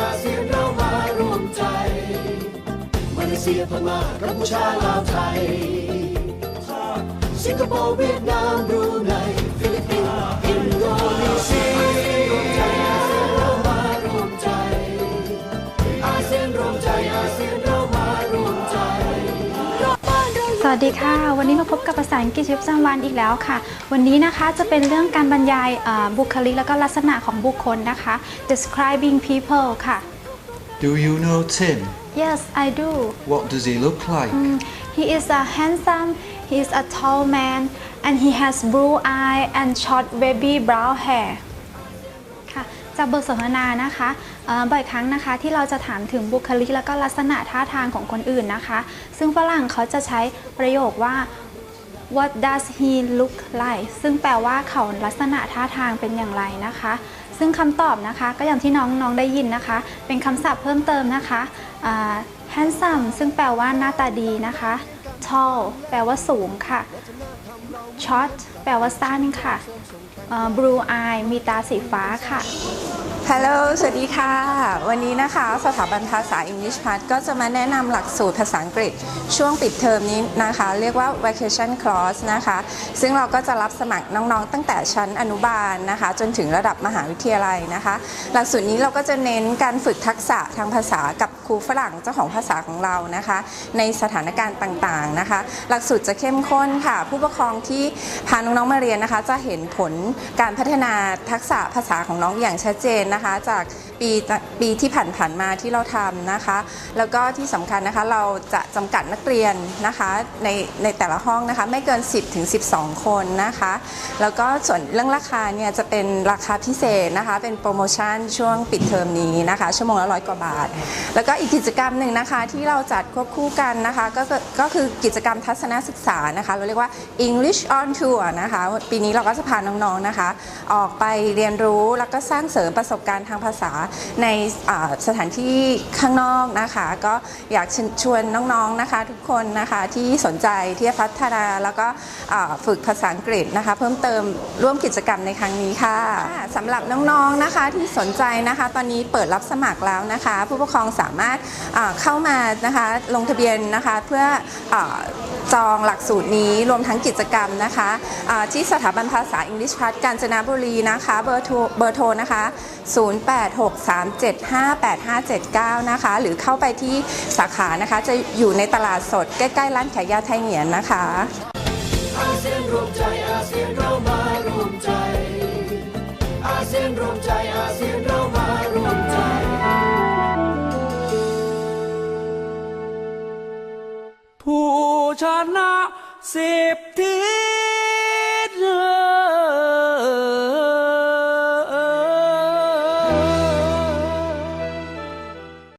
อาเซียนเรามาร่วมใจ มาเลเซียพม่ากัมพูชาลาวไทย สิงคโปร์เวียดนามรู วัสดีค่ะ วันนี้มาพบกับภาษาอังกฤษชีวิตประจำวันอีกแล้วค่ะ วันนี้นะคะจะเป็นเรื่องการบรรยายเอ่อบุคลิกแล้วก็ลักษณะของบุคคลนะคะ describing people ค่ะ Do you know Tim? Yes I do What does he look like? Mm, he is a handsome he is a tall man and he has blue eye and short wavy brown hair ค่ะจากบทสนทนานะคะบ่อยครั้งนะคะที่เราจะถามถึงบุคลิกแล้วก็ลักษณะท่าทางของคนอื่นนะคะ ซึ่งฝรั่งเขาจะใช้ประโยคว่า What does he look like ซึ่งแปลว่าเขาลักษณะท่าทางเป็นอย่างไรนะคะ ซึ่งคำตอบนะคะก็อย่างที่น้องน้องได้ยินนะคะ เป็นคำศัพท์เพิ่มเติมนะคะ handsome ซึ่งแปลว่าหน้าตาดีนะคะ tall แปลว่าสูงค่ะ short แปลว่าสั้นค่ะเอ่อ blue eye มีตาสีฟ้าค่ะ ฮัลโหล สวัสดีค่ะ วันนี้นะคะ สถาบันภาษา English Path ก็จะมาแนะนำหลักสูตรภาษาอังกฤษ ช่วงปิดเทอมนี้นะคะ เรียกว่า vacation course นะคะ ซึ่งเราก็จะรับสมัครน้องๆ ตั้งแต่ชั้นอนุบาลนะคะ จนถึงระดับมหาวิทยาลัยนะคะ หลักสูตรนี้เราก็จะเน้นการฝึกทักษะทางภาษากับครูฝรั่งเจ้าของภาษาของเรานะคะ ในสถานการณ์ต่างๆนะคะ หลักสูตรจะเข้มข้นค่ะ ผู้ปกครองที่พาน้องๆมาเรียนนะคะ จะเห็นผลการพัฒนาทักษะภาษาของน้องอย่างชัดเจนนะคะจากปีปีที่ผ่านๆมาที่เราทำนะคะ แล้วก็ที่สำคัญนะคะเราจะจำกัดนักเรียนนะคะในในแต่ละห้องนะคะไม่เกิน 10ถึง12 คนนะคะ แล้วก็ส่วนเรื่องราคาเนี่ยจะเป็นราคาพิเศษนะคะ เป็นโปรโมชั่นช่วงปิดเทอมนี้นะคะ ชั่วโมงละร้อยกว่าบาท แล้วก็อีกกิจกรรมหนึ่งนะคะที่เราจัดควบคู่กันนะคะก็ก็คือกิจกรรมทัศนศึกษานะคะ เราเรียกว่า English on Tour นะคะ ปีนี้เราก็จะพาน้องๆนะคะ ออกไปเรียนรู้แล้วก็สร้างเสริมประสบการณ์ทางภาษาในสถานที่ข้างนอกนะคะ ก็อยากชวนน้องๆนะคะ ทุกคนนะคะที่สนใจที่จะพัฒนาแล้วก็ฝึกภาษาอังกฤษนะคะ เพิ่มเติมร่วมกิจกรรมในครั้งนี้ค่ะสำหรับน้องๆนะคะที่สนใจนะคะ ตอนนี้เปิดรับสมัครแล้วนะคะ ผู้ปกครองสามารถเข้ามานะคะลงทะเบียนนะคะเพื่ออ จองหลักสูตรนี้รวมทั้งกิจกรรมนะคะที่สถาบันภาษา English p a t กาญจนบุรีนะคะเบอร์โทรเบอร์โทรนะคะ 0863758579 นะคะ หรือเข้าไปที่สาขานะคะ จะอยู่ในตลาดสดใกล้ๆร้านขายยาไทยเหงียนนะคะอาเซียนรวมใจอาเซียนเรามารวมใจอาเซียนรวมใจอาเซียนเรา ชนะสิบที